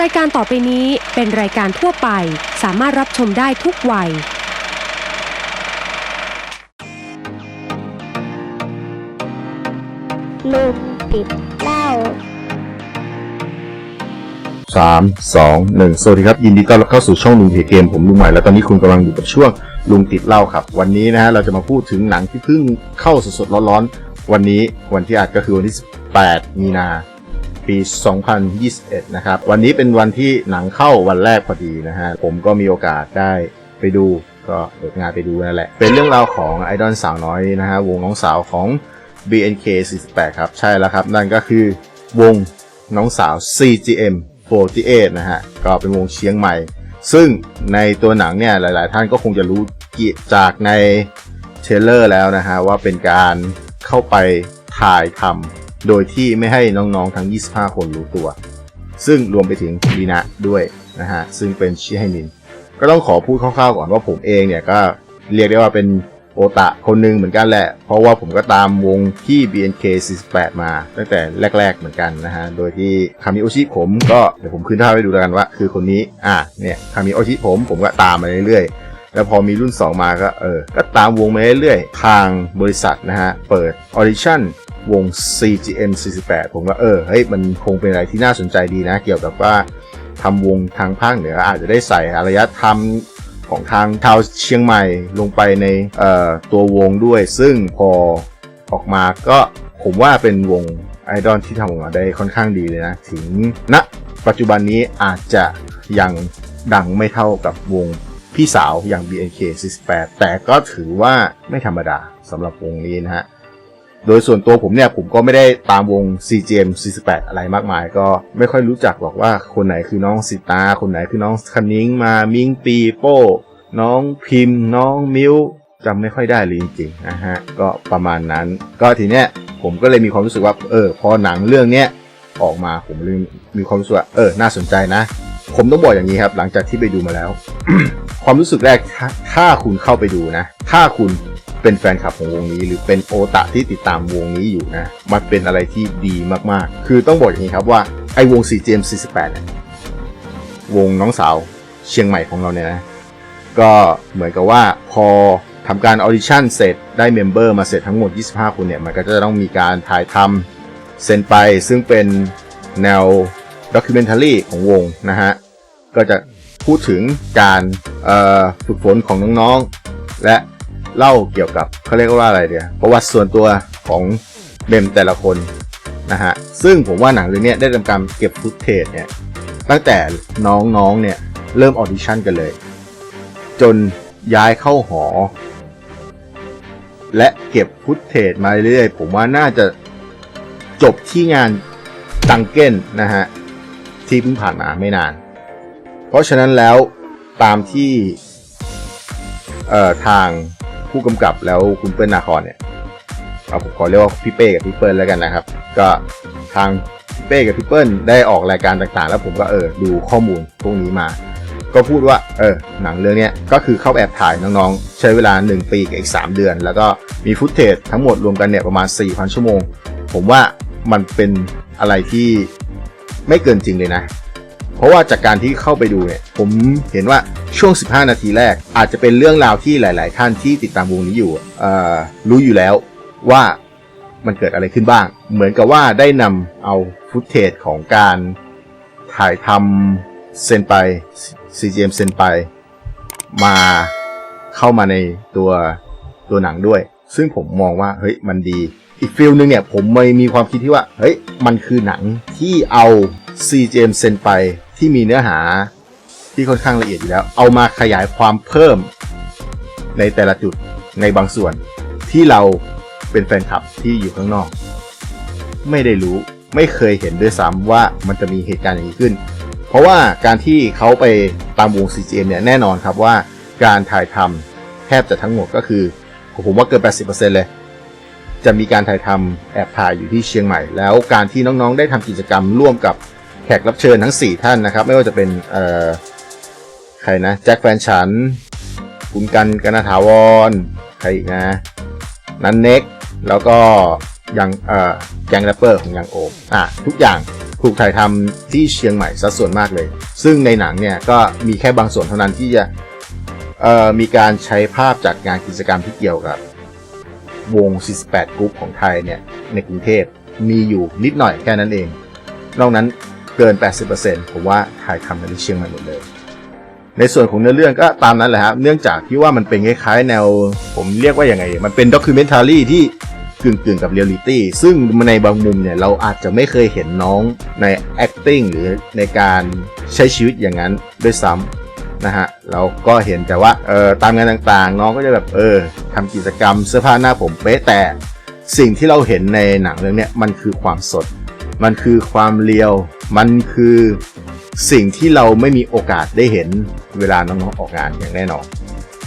รายการต่อไปนี้เป็นรายการทั่วไป สามารถรับชมได้ทุกวัยลุงติดเหล้าสามสองหนึ่งสวัสดีครับ ยินดีต้อนรับเข้าสู่ช่องลุงเพเกมผมลุงใหม่แล้วตอนนี้คุณกำลังอยู่กับช่วงลุงติดเหล้าครับ วันนี้นะฮะเราจะมาพูดถึงหนังที่เพิ่งเข้าสดๆร้อนๆวันนี้วันที่อัดก็คือวันที่ 18 มีนา ปี 2021 นะครับ วันนี้เป็นวันที่หนังเข้าวันแรกพอดีนะฮะ ผมก็มีโอกาสได้ไปดู ก็เปิดงานไปดูนั่นแหละ เป็นเรื่องราวของไอดอลสาวน้อยนะฮะ วงน้องสาวของ BNK48 ครับ ใช่แล้วครับ นั่นก็คือวงน้องสาว CGM 48นะฮะ ก็เป็นวงเชียงใหม่ ซึ่งในตัวหนังเนี่ยหลาย ๆ ท่านก็คงจะรู้จากในเทรลเลอร์แล้วนะฮะว่าเป็นการเข้าไปถ่ายทำ โดยที่ไม่ให้น้องๆทั้ง 25 คนรู้ตัว ซึ่งรวมไปถึงลีนะด้วยนะฮะ ซึ่งเป็นชิไฮมิน ก็ต้องขอพูดคร่าวๆก่อนว่าผมเองเนี่ยก็เรียกได้ว่าเป็นโอตะคนหนึ่งเหมือนกันแหละ เพราะว่าผมก็ตามวงที่ BNK48 มาตั้งแต่แรก ๆเหมือนกันนะฮะ โดยที่คามิโอชิผมก็เดี๋ยวผมขึ้นท่าให้ดูแล้วกันว่า คือคนนี้ อะเนี่ยคามิโอชิผมผมก็ตามมาเรื่อยๆ แล้วพอมีรุ่น 2 มาก็เออ ก็ตามวงมาเรื่อยๆ ทางบริษัทนะฮะ เปิดออดิชั่น วง CGM 48 ผมก็เออเฮ้ยมันคงเป็นอะไรที่น่าสนใจดีนะ เกี่ยวกับว่าทำวงทางภาคเหนืออาจจะได้ใส่อารยธรรมของทางชาวเชียงใหม่ลงไปในออตัววงด้วย ซึ่งพอออกมาก็ผมว่าเป็นวงไอดอลที่ทำออกมาได้ค่อนข้างดีเลยนะ ถึงณปัจจุบันนี้อาจจะยังดังไม่เท่ากับวงพี่สาวอย่าง BNK48 แต่ก็ถือว่าไม่ธรรมดาสำหรับวงนี้นะฮะ โดยส่วนตัวผมเนี่ยผมก็ไม่ได้ตามวง CGM 48 อะไรมากมาย ก็ไม่ค่อยรู้จักหรอกว่าคนไหนคือน้องสิตา คนไหนคือน้องคณิ้งมามิงปีโป้น้องพิมพ์ น้องมิวจำไม่ค่อยได้เลยจริงๆนะฮะก็ประมาณนั้น ก็ทีเนี้ยผมก็เลยมีความรู้สึกว่าเออพอหนังเรื่องเนี้ยออกมาผมเลยมีความรู้สึกว่าเออน่าสนใจนะ ผมต้องบอกอย่างนี้ครับ หลังจากที่ไปดูมาแล้ว ความรู้สึกแรกถ้าคุณเข้าไปดูนะ ถ้าคุณ เป็นแฟนคลับของวงนี้ หรือเป็นโอตะที่ติดตามวงนี้อยู่นะมันเป็นอะไรที่ดีมากๆ คือต้องบอกอย่างนี้ครับว่าไอ้วง 4GM 48เนี่ยวงน้องสาวเชียงใหม่ของเราเนี่ยนะก็เหมือนกับว่าพอทำการออดิชั่นเสร็จได้เมมเบอร์มาเสร็จทั้งหมด 25 คนเนี่ยมันก็จะต้องมีการถ่ายทำเซ็นไปซึ่งเป็นแนวด็อกิเมนท r รีของวงนะฮะ ก็จะพูดถึงการฝึกฝนของน้องๆ และ เล่าเกี่ยวกับเขาเรียกว่าอะไรเดียวประวัติส่วนตัวของเมมแต่ละคนนะฮะซึ่งผมว่าหนังเรื่องนี้ได้ทำการเก็บฟุตเทจเนี่ยตั้งแต่น้องๆเนี่ยเริ่มออดิชั่นกันเลย จนย้ายเข้าหอ และเก็บฟุตเทจมาเรื่อยๆ ผมว่าน่าจะจบที่งานตังเก้นนะฮะที่เพิ่งผ่านมาไม่นาน เพราะฉะนั้นแล้วตามที่เอ่อทาง ผู้กำกับแล้วคุณเปิ้ลนาคอนเนี่ยเอาผมขอเรียกว่าพี่เป้กับพี่เปิ้ลแล้วกันนะครับ ก็ทางพี่เป้กับพี่เปิ้ลได้ออกรายการต่างๆ แล้วผมก็เออดูข้อมูลพวกนี้มา ก็พูดว่าเออหนังเรื่องนี้ก็คือเข้าแอบถ่ายน้องๆ ใช้เวลา 1 ปีกับอีก 3 เดือน แล้วก็มีฟุตเทจทั้งหมดรวมกันเนี่ยประมาณ 4,000 ชั่วโมง ผมว่ามันเป็นอะไรที่ไม่เกินจริงเลยนะ เพราะว่าจากการที่เข้าไปดูเนี่ย ผมเห็นว่าช่วง 15 นาทีแรก อาจจะเป็นเรื่องราวที่หลาย ๆ ท่านที่ติดตามวงนี้อยู่รู้อยู่แล้วว่ามันเกิดอะไรขึ้นบ้าง เหมือนกับว่าได้นำเอาฟุตเทจของการถ่ายทำเซนไป CGM เซนไป มาเข้ามาในตัวตัวหนังด้วย ซึ่งผมมองว่าเฮ้ยมันดี อีกฟิลนึงเนี่ยผมไม่มีความคิดที่ว่าเฮ้ยมันคือหนังที่เอา CGM เซนไป ที่มีเนื้อหาที่ค่อนข้างละเอียดอยู่แล้ว เอามาขยายความเพิ่มในแต่ละจุดในบางส่วนที่เราเป็นแฟนคลับที่อยู่ข้างนอก ไม่ได้รู้ไม่เคยเห็นด้วยซ้ำว่ามันจะมีเหตุการณ์อย่างนี้ขึ้น เพราะว่าการที่เขาไปตามวง CGM เนี่ยแน่นอนครับว่าการถ่ายทำแทบจะทั้งหมดก็คือ ผมว่าเกิน 80%เลย จะมีการถ่ายทำแอบถ่ายอยู่ที่เชียงใหม่ แล้วการที่น้องๆ ได้ทำกิจกรรมร่วมกับ ขกรับเชิญทั้ง 4 ท่านนะครับ ไม่ว่าจะเป็นเอ่อใครนะแจ็คแฟนฉัน คุณกันกนถาวร ใครอีกนะ นันเน็ก แล้วก็ยังเอ่อแกงแรปเปอร์ของยังโอมอะทุกอย่างถูกถ่ายทำที่เชียงใหม่ซะส่วนมากเลย ซึ่งในหนังเนี่ยก็มีแค่บางส่วนเท่านั้นที่จะเอ่อมีการใช้ภาพจากงานกิจกรรมที่เกี่ยวกับ วง 48กรุ๊ปของไทยเนี่ยในกรุงเทพมีอยู่นิดหน่อยแค่นั้นเอง นอกนั้น เกิน 80%ผมว่าถ่ายทำกันที่เชียงใหม่หมดเลย ในส่วนของเนื้อเรื่องก็ตามนั้นแหละครับเนื่องจากที่ว่ามันเป็นคล้ายๆแนว ผมเรียกว่าอย่างไง มันเป็นด็อกิเมนทารี่ที่กึ่งๆกับเรียลลิตี้ซึ่งในบางมุมเนี่ยเราอาจจะไม่เคยเห็นน้องใน acting หรือในการใช้ชีวิตอย่างนั้นด้วยซ้ำนะฮะเราก็เห็นแต่ว่าเออตามงานต่างๆ น้องก็จะแบบเออทำกิจกรรมเสื้อผ้าหน้าผมเป๊ะแต่สิ่งที่เราเห็นในหนังเรื่องนี้มันคือความสด มันคือความเลียว มันคือสิ่งที่เราไม่มีโอกาสได้เห็นเวลาน้องๆออกงานอย่างแน่นอน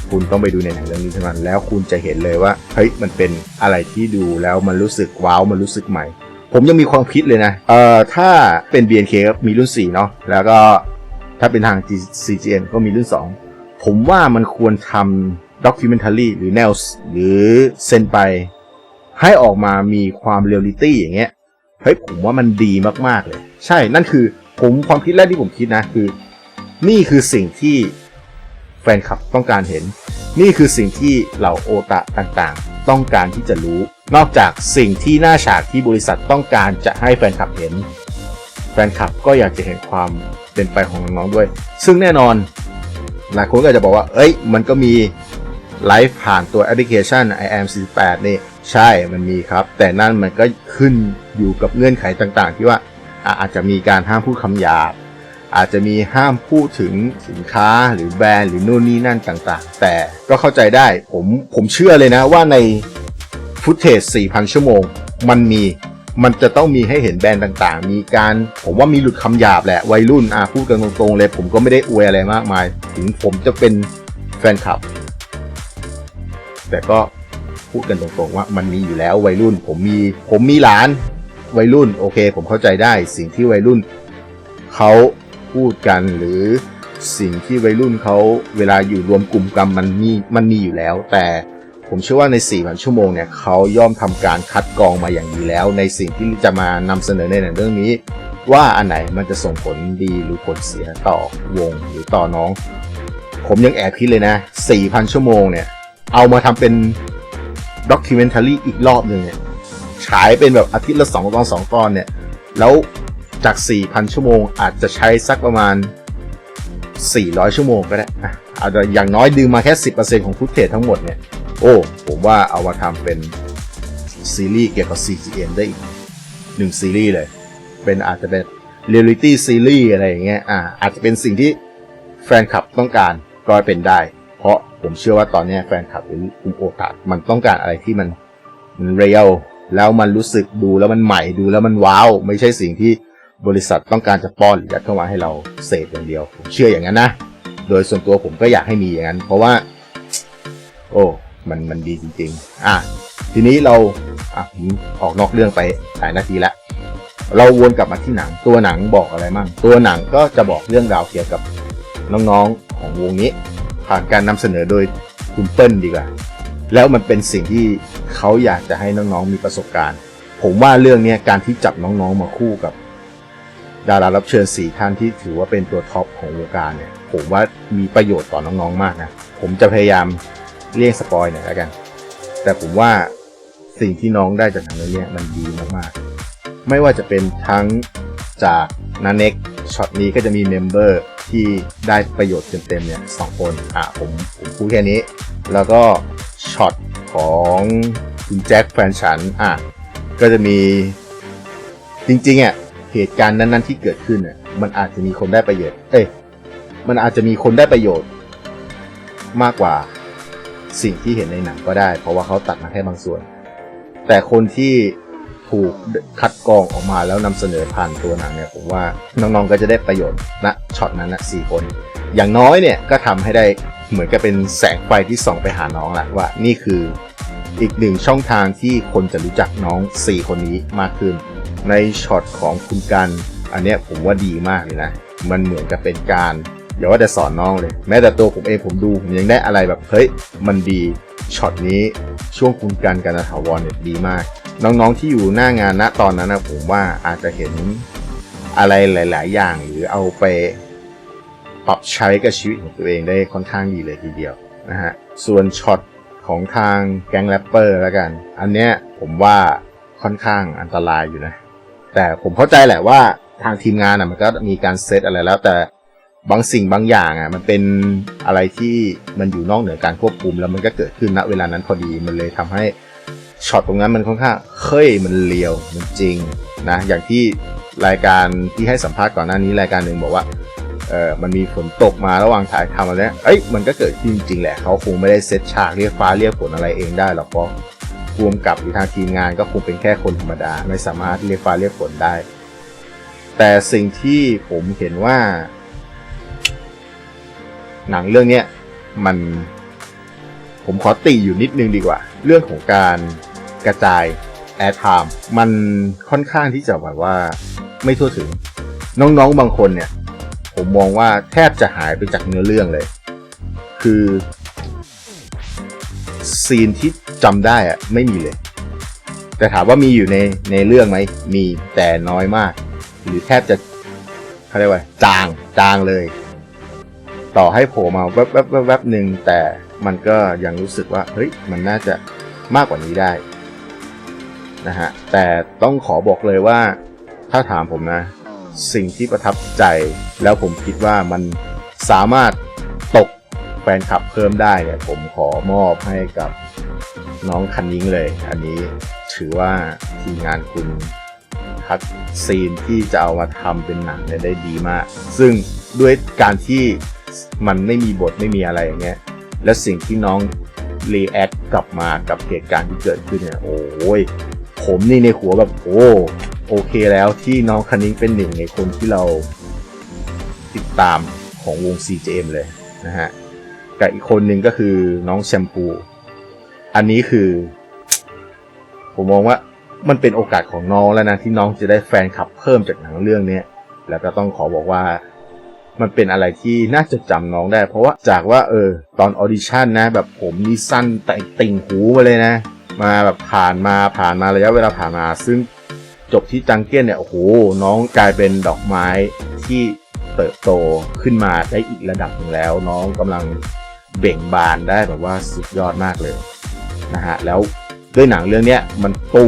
คุณต้องไปดูในหนังเรื่องนี้เท่านั้นแล้วคุณจะเห็นเลยว่าเฮ้ยมันเป็นอะไรที่ดูแล้วมันรู้สึกว้าวมันรู้สึกใหม่ ผมยังมีความคิดเลยนะเอ่อถ้าเป็น BNK มีรุ่น4เนาะแล้วก็ถ้าเป็นทาง CGN ก็มีรุ่น 2 ผมว่ามันควรทำด็อกิเมนทารีหรือแนวหรือเซนไปให้ออกมามีความเรียลลิตี้อย่างเงี้ย เฮ้ยผมว่ามันดีมากๆเลย ใช่นั่นคือผมความคิดแรกที่ผมคิดนะคือ นี่คือสิ่งที่แฟนคลับต้องการเห็น นี่คือสิ่งที่เหล่าโอตะต่างๆ ต้องการที่จะรู้ นอกจากสิ่งที่หน้าฉากที่บริษัทต้องการจะให้แฟนคลับเห็น แฟนคลับก็อยากจะเห็นความเป็นไปของน้องๆด้วย ซึ่งแน่นอนหลายคนก็อาจจะบอกว่า เอ้ย มันก็มีไลฟ์ผ่านตัวแอปพลิเคชัน i am 48นี่ ใช่มันมีครับ แต่นั่นมันก็ขึ้นอยู่กับเงื่อนไขต่างๆ ที่ว่าอาจจะมีการห้ามพูดคำหยาบ อาจจะมีห้ามพูดถึงสินค้าหรือแบรนด์หรือนู่นนี่นั่นต่างๆ แต่ก็เข้าใจได้ผมผมเชื่อเลยนะว่าในฟุตเทจ4,000 ชั่วโมง มันมีมันจะต้องมีให้เห็นแบรนด์ต่างๆ มีการ ผมว่ามีหลุดคำหยาบแหละ วัยรุ่นอะพูดกันตรงๆเลย ผมก็ไม่ได้อวยอะไรมากมาย ถึงผมจะเป็นแฟนคลับ แต่ก็ พูดกันตรงๆว่ามันมีอยู่แล้ววัยรุ่น ผมมีผมมีหลานวัยรุ่นโอเค ผมเข้าใจได้สิ่งที่วัยรุ่นเขาพูดกันหรือสิ่งที่วัยรุ่นเขาเวลาอยู่รวมกลุ่มกันมันมีมันมีอยู่แล้ว แต่ผมเชื่อว่าใน4วันชั่วโมงเนี่ยเขาย่อมทำการคัดกรองมาอย่างดีแล้ว ในสิ่งที่จะมานำเสนอในหนังเรื่องนี้ ว่าอันไหนมันจะส่งผลดีหรือผลเสียต่อวงหรือต่อน้อง ผมยังแอบคิดเลยนะ4,000 ชั่วโมงเนี่ย เอามาทำเป็น ด็อกิเมนทารีอีกรอบหนึ่งเนี่ยฉายเป็นแบบอาทิตย์ละสองตอนสองตอนเนี่ย แล้วจาก 4,000 ชั่วโมง อาจจะใช้สักประมาณ 400 ชั่วโมงก็ได้อาจจะอย่างน้อยดึงมาแค่ 10%ของฟุตเทจทั้งหมดเนี่ย โอ้ ผมว่าเอามาทำเป็นซีรีส์เกี่ยวกับ CGM ได้อีกหนึ่งซีรีส์เลย เป็นอาจจะเป็นเรียลิตี้ซีรีส์อะไรอย่างเงี้ย อ่า อาจจะเป็นสิ่งที่แฟนคลับต้องการก็เป็นได้ เพราะผมเชื่อว่าตอนนี้แฟนคลับหรือกลุ่มโอตามันต้องการอะไรที่มันมันเรียลแล้วมันรู้สึกดูแล้วมันใหม่ดูแล้วมันว้าว ไม่ใช่สิ่งที่บริษัทต้องการจะป้อนหรือยัดเข้ามาให้เราเสพอย่างเดียว ผมเชื่ออย่างนั้นนะ โดยส่วนตัวผมก็อยากให้มีอย่างนั้น เพราะว่า โอ้มันมันดีจริง ๆ อะทีนี้เราอะผมออกนอกเรื่องไปหลายนาทีแล้วเราวนกลับมาที่หนังตัวหนังบอกอะไรมั่งตัวหนังก็จะบอกเรื่องราวเกี่ยวกับน้องๆของวงนี้ ผ่านการนำเสนอโดยคุณเปิ้ลดีกว่า แล้วมันเป็นสิ่งที่เขาอยากจะให้น้องๆมีประสบการณ์ ผมว่าเรื่องนี้การที่จับน้องๆมาคู่กับ ดารารับเชิญสี่ท่านที่ถือว่าเป็นตัวท็อปของวงการเนี่ย ผมว่ามีประโยชน์ต่อน้องๆมากนะ ผมจะพยายามเลี่ยงสปอยหน่อยแล้วกัน แต่ผมว่าสิ่งที่น้องได้จากหนังเรื่องนี้มันดีมากๆ ไม่ว่าจะเป็นทั้งจากนาเน็ก ช็อตนี้ก็จะมีเมมเบอร์ที่ได้ประโยชน์เต็มๆเนี่ยสองคนอะผมผมพูดแค่นี้ แล้วก็ช็อตของคุณแจ็คแฟนฉันอะก็จะมีจริงๆอะเหตุการณ์นั้นๆที่เกิดขึ้นอะมันอาจจะมีคนได้ประโยชน์ เอ้ยมันอาจจะมีคนได้ประโยชน์ มากกว่าสิ่งที่เห็นในหนังก็ได้ เพราะว่าเขาตัดมาแค่บางส่วน แต่คนที่ ถูกคัดกรองออกมาแล้วนำเสนอผ่านตัวหนังเนี่ยผมว่าน้องๆก็จะได้ประโยชน์ณช็อตนั้นนะสี่คน อย่างน้อยเนี่ยก็ทำให้ได้เหมือนกับเป็นแสงไฟที่ส่องไปหาน้องแหละว่านี่คืออีกหนึ่งช่องทางที่คนจะรู้จักน้อง 4 คนนี้มากขึ้น ในช็อตของคุณกัน อันเนี้ยผมว่าดีมากเลยนะ มันเหมือนกับเป็นการอย่าว่าแต่สอนน้องเลย แม้แต่ตัวผมเองผมดูผมยังได้อะไรแบบเฮ้ยมันดีช็อตนี้ช่วงคุณกันกันถาวรเนี่ยดีมาก น้องๆที่อยู่หน้างานณตอนนั้นนะผมว่าอาจจะเห็นอะไรหลาย ๆ อย่างหรือเอาไปปรับใช้กับชีวิตของตัวเองได้ค่อนข้างดีเลยทีเดียวนะฮะส่วนช็อตของทางแก๊งแรปเปอร์แล้วกัน อันเนี้ยผมว่าค่อนข้างอันตรายอยู่นะ แต่ผมเข้าใจแหละว่าทางทีมงานอะมันก็มีการเซตอะไรแล้ว แต่บางสิ่งบางอย่างอะมันเป็นอะไรที่มันอยู่นอกเหนือการควบคุมแล้วมันก็เกิดขึ้นณเวลานั้นพอดีมันเลยทำให้ ช็อตตรงนั้นมันค่อนข้างเฮ้ยมันเลียวมันจริงนะอย่างที่รายการที่ให้สัมภาษณ์ก่อนหน้านี้รายการหนึ่งบอกว่าเออมันมีฝนตกมาระหว่างถ่ายทำอะไรเนี้ยเอ้ยมันก็เกิดขึ้นจริงๆแหละเขาคงไม่ได้เซตฉากเรียกฟ้าเรียกฝนอะไรเองได้หรอกเพราะรวมกับหรือทางทีมงานก็คงเป็นแค่คนธรรมดา ไม่สามารถเรียกฟ้าเรียกฝนได้ แต่สิ่งที่ผมเห็นว่า หนังเรื่องเนี้ยมันผมขอติอยู่นิดนึงดีกว่า เรื่องของการ กระจายแอร์ไทม์มันค่อนข้างที่จะแบบว่าไม่ทั่วถึง น้องๆบางคนเนี่ย ผมมองว่าแทบจะหายไปจากเนื้อเรื่องเลย คือ ซีนที่จำได้อะไม่มีเลย แต่ถามว่ามีอยู่ในในเรื่องไหม มีแต่น้อยมาก หรือแทบจะเขาเรียกว่า จางจางเลย ต่อให้โผล่มาแวบแวบแวบแวบหนึ่งแต่มันก็ยังรู้สึกว่า เฮ้ย มันน่าจะมากกว่านี้ได้ นะฮะแต่ต้องขอบอกเลยว่าถ้าถามผมนะ สิ่งที่ประทับใจแล้วผมคิดว่ามันสามารถตกแฟนคลับเพิ่มได้เนี่ยผมขอมอบให้กับน้องคันนิ้งเลย อันนี้ถือว่าทีมงานคุณคัดซีนที่จะเอามาทำเป็นหนังเนี่ยได้ดีมาก ซึ่งด้วยการที่มันไม่มีบทไม่มีอะไรอย่างเงี้ย และสิ่งที่น้องรีแอคกลับมากับเหตุการณ์ที่เกิดขึ้นเนี่ย โอ้ย ผมนี่ในหัวแบบโอ้โอเคแล้วที่น้องคันนิ้งเป็นหนึ่งในคนที่เราติดตามของวง CJM เลยนะฮะกับอีกคนหนึ่งก็คือน้องแชมพู อันนี้คือ ผมมองว่ามันเป็นโอกาสของน้องแล้วนะที่น้องจะได้แฟนคลับเพิ่มจากหนังเรื่องนี้แล้วก็ต้องขอบอกว่ามันเป็นอะไรที่น่าจะจำน้องได้ เพราะว่าจากว่าเออตอนออดิชั่นนะ แบบผมนี่สั้นแต่ติ่งหูมาเลยนะ มาแบบผ่านมาผ่านมาระยะเวลาผ่านมา ซึ่งจบที่จังเก้นเนี่ยโอ้โหน้องกลายเป็นดอกไม้ที่เติบโตขึ้นมาได้อีกระดับหนึ่งแล้ว น้องกำลังเบ่งบานได้แบบว่าสุดยอดมากเลยนะฮะแล้วด้วยหนังเรื่องนี้มันปู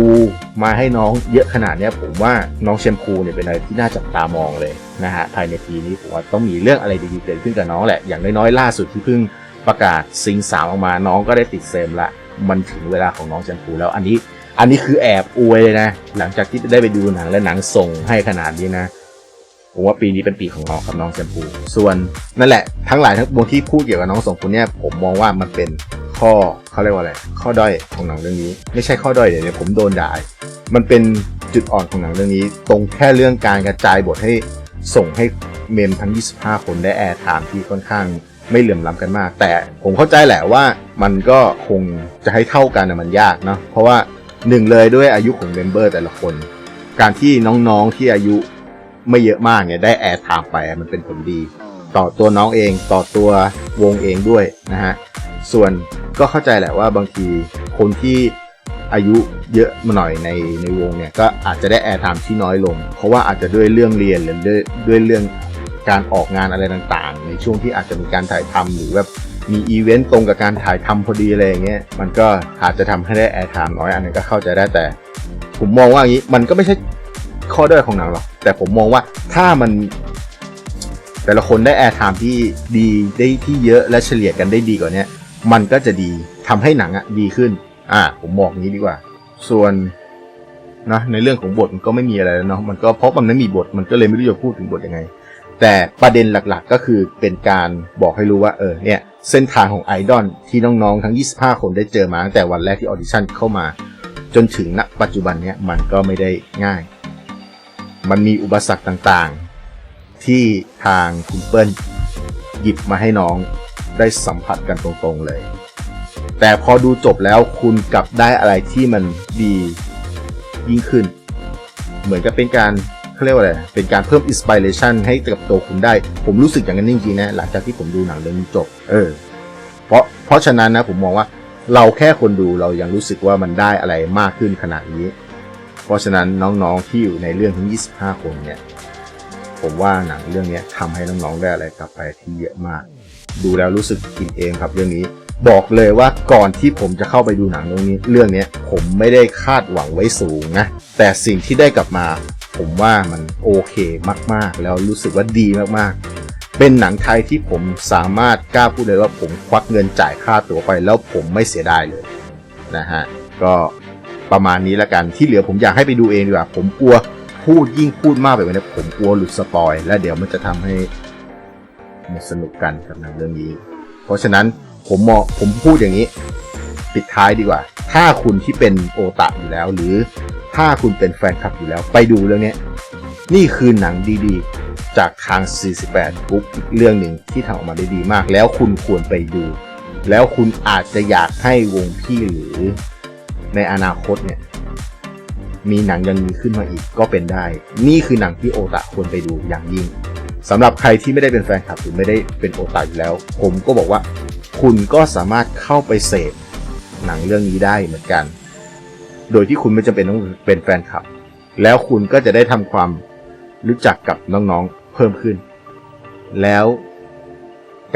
มาให้น้องเยอะขนาดนี้ผมว่าน้องแชมพูเนี่ยเป็นอะไรที่น่าจับตามองเลยนะฮะภายในปีนี้ผมว่าต้องมีเรื่องอะไรดีๆเกิดขึ้นกับน้องแหละอย่างน้อยๆล่าสุดที่เพิ่งประกาศซิงสามออกมาน้องก็ได้ติดเซมละ มันถึงเวลาของน้องแชมพูแล้วอันนี้ อันนี้คือแอบอวยเลยนะ หลังจากที่ได้ไปดูหนังและหนังส่งให้ขนาดนี้นะผมว่าปีนี้เป็นปีของน้องครับน้องแชมพูส่วนนั่นแหละทั้งหลายทั้งปวงที่พูดเกี่ยวกับน้องสองคนเนี่ยผมมองว่ามันเป็นข้อเขาเรียกว่าอะไร ข้อด้อยของหนังเรื่องนี้ ไม่ใช่ข้อด้อยเดี๋ยวผมโดนด่ามันเป็นจุดอ่อนของหนังเรื่องนี้ ตรงแค่เรื่องการกระจายบทให้ส่งให้เมมทั้ง 25 คนได้แอร์ไทม์ที่ค่อนข้างไม่เหลื่อมล้ำกันมาก แต่ผมเข้าใจแหละว่า มันก็คงจะให้เท่ากันนะมันยากเนาะเพราะว่าหนึ่งเลยด้วยอายุของเมมเบอร์แต่ละคน การที่น้องๆที่อายุไม่เยอะมากเนี่ยได้แอร์ไทม์ไปมันเป็นผลดี ต่อตัวน้องเองต่อตัววงเองด้วยนะฮะส่วนก็เข้าใจแหละว่าบางทีคนที่อายุเยอะมาหน่อยในในวงเนี่ยก็อาจจะได้แอร์ไทม์ที่น้อยลง เพราะว่าอาจจะด้วยเรื่องเรียนหรือด้วยด้วยเรื่องการออกงานอะไรต่างๆ ในช่วงที่อาจจะมีการถ่ายทำหรือแบบ มีอีเวนต์ตรงกับการถ่ายทำพอดีอะไรอย่างเงี้ยมันก็อาจจะทำให้ได้แอร์ไทม์น้อยอันนั้นก็เข้าใจได้แต่ ผมมองว่าอย่างนี้มันก็ไม่ใช่ข้อด้อยของหนังหรอกแต่ผมมองว่าถ้ามัน แต่ละคนได้แอร์ไทม์ที่ดีได้ที่เยอะและเฉลี่ยกันได้ดีกว่าเนี้ยมันก็จะดีทำให้หนังอะดีขึ้น อ่า ผมบอกงี้ดีกว่า ส่วนนะในเรื่องของบทมันก็ไม่มีอะไรแล้วเนาะมันก็เพราะมันไม่มีบทมันก็เลยไม่รู้จะพูดถึงบทยังไง แต่ประเด็นหลักๆก็คือเป็นการบอกให้รู้ว่าเออเนี่ยเส้นทางของไอดอลที่น้องๆทั้ง 25 คนได้เจอมาตั้งแต่วันแรกที่ออดิชั่นเข้ามา จนถึงณปัจจุบันเนี้ยมันก็ไม่ได้ง่าย มันมีอุปสรรคต่างๆ ที่ทางคุณเปิ้ลหยิบมาให้น้องได้สัมผัสกันตรงๆเลย แต่พอดูจบแล้วคุณกลับได้อะไรที่มันดียิ่งขึ้น เหมือนกับเป็นการ เขาเรียกว่าอะไร เป็นการเพิ่มอินสปิเรชันให้กับตัวคุณได้ ผมรู้สึกอย่างนั้นจริงๆนะหลังจากที่ผมดูหนังเรื่องนี้จบ เออ เพราะเพราะฉะนั้นนะผมมองว่าเราแค่คนดูเรายังรู้สึกว่ามันได้อะไรมากขึ้นขนาดนี้ เพราะฉะนั้นน้องๆที่อยู่ในเรื่องทั้ง 25 คนเนี่ย ผมว่าหนังเรื่องนี้ทำให้น้องๆได้อะไรกลับไปที่เยอะมาก ดูแล้วรู้สึกกินเองครับเรื่องนี้บอกเลยว่าก่อนที่ผมจะเข้าไปดูหนังเรื่องนี้ เรื่องนี้ผมไม่ได้คาดหวังไว้สูงนะ แต่สิ่งที่ได้กลับมา ผมว่ามันโอเคมากๆ แล้วรู้สึกว่าดีมากๆ เป็นหนังไทยที่ผมสามารถกล้าพูดเลยว่าผมควักเงินจ่ายค่าตั๋วไป แล้วผมไม่เสียดายเลยนะฮะก็ประมาณนี้ละกันที่เหลือผมอยากให้ไปดูเองดีกว่า ผมกลัวพูดยิ่งพูดมากไปกว่านี้ผมกลัวหลุดสปอย และเดี๋ยวมันจะทำให้หมดสนุกกันกับหนังเรื่องนี้ เพราะฉะนั้นผมเหมองผมพูดอย่างนี้ ปิดท้ายดีกว่า ถ้าคุณที่เป็นโอตะอยู่แล้ว หรือ ถ้าคุณเป็นแฟนคลับอยู่แล้ว ไปดูเรื่องนี้นี่คือหนังดีๆ จากทาง 48กรุ๊ปอีกเรื่องหนึ่งที่ทำออกมาได้ดีมาก แล้วคุณควรไปดู แล้วคุณอาจจะอยากให้วงพี่หรือในอนาคตเนี่ย มีหนังยังนี้ขึ้นมาอีกก็เป็นได้ นี่คือหนังที่โอตะควรไปดูอย่างยิ่งสำหรับใครที่ไม่ได้เป็นแฟนคลับหรือไม่ได้เป็นโอตะอยู่แล้ว ผมก็บอกว่า คุณก็สามารถเข้าไปเสพหนังเรื่องนี้ได้เหมือนกัน โดยที่คุณไม่จำเป็นต้องเป็นแฟนคลับ แล้วคุณก็จะได้ทำความรู้จักกับน้องๆเพิ่มขึ้น แล้ว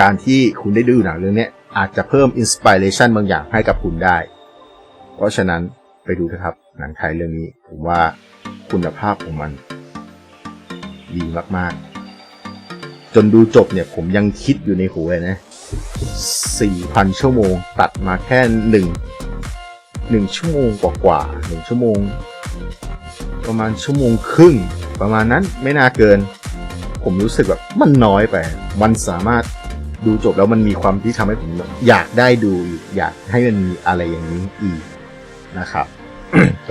การที่คุณได้ดูหนังเรื่องนี้อาจจะเพิ่มอินสปิเรชันบางอย่างให้กับคุณได้ เพราะฉะนั้นไปดูนะครับ หนังไทยเรื่องนี้ ผมว่าคุณภาพของมันดีมากๆ จนดูจบเนี่ยผมยังคิดอยู่ในหัวเลยนะ 4,000 ชั่วโมงตัดมาแค่หนึ่ง หนึ่งชั่วโมงกว่าๆหนึ่งชั่วโมง ประมาณชั่วโมงครึ่ง ประมาณนั้นไม่น่าเกิน ผมรู้สึกแบบมันน้อยไป มันสามารถดูจบแล้วมันมีความที่ทำให้ผมอยากได้ดูอีกอยากให้มันมีอะไรอย่างนี้อีกนะครับ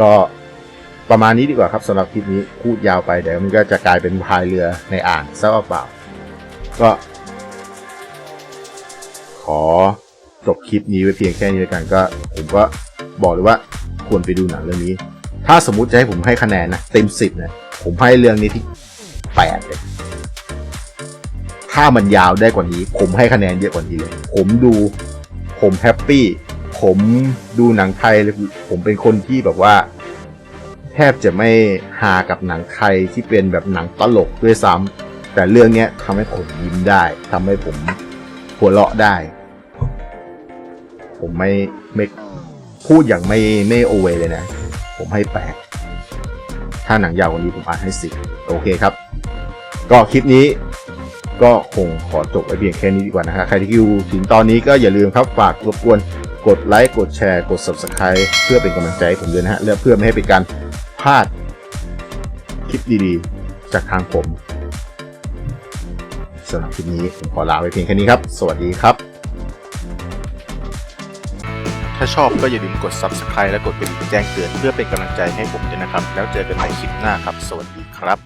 ก็ประมาณนี้ดีกว่าครับสำหรับคลิปนี้พูดยาวไปเดี๋ยวมันก็จะกลายเป็นพายเรือในอ่างซะเปล่าก็ ขอจบคลิปนี้ไว้เพียงแค่นี้แล้วกันก็ผมก็ บอกเลยว่าควรไปดูหนังเรื่องนี้ ถ้าสมมุติจะให้ผมให้คะแนนนะเต็มสิบนะผมให้เรื่องนี้ที่แปดเลยถ้ามันยาวได้กว่านี้ ผมให้คะแนนเยอะกว่านี้เลย ผมดูผมแฮปปี้ผมดูหนังไทยเลยผมเป็นคนที่แบบว่า แทบจะไม่หากับหนังไทยที่เป็นแบบหนังตลกด้วยซ้ำแต่เรื่องเนี้ยทำให้ผมยิ้มได้ทำให้ผมหัวเราะได้ ผมไม่ไม่ พูดอย่างไม่ไม่โอเวเลยนะ ผมให้แปดถ้าหนังยาวกว่านี้ผมอาจให้สิบโอเคครับ ก็คลิปนี้ก็คงขอจบไว้เพียงแค่นี้ดีกว่านะครับใครที่ดูถึงตอนนี้ก็อย่าลืมครับฝากรบกวนกดไลค์กดแชร์กด subscribe เพื่อเป็นกำลังใจให้ผมด้วยนะฮะและเพื่อไม่ให้เป็นการพลาดคลิปดีๆ จากทางผมสำหรับคลิปนี้ผมขอลาไปเพียงแค่นี้ครับ สวัสดีครับ ถ้าชอบก็อย่าลืมกด subscribe และกดกระดิ่งแจ้งเตือนเพื่อเป็นกำลังใจให้ผมด้วยนะครับ แล้วเจอกันใหม่คลิปหน้าครับ สวัสดีครับ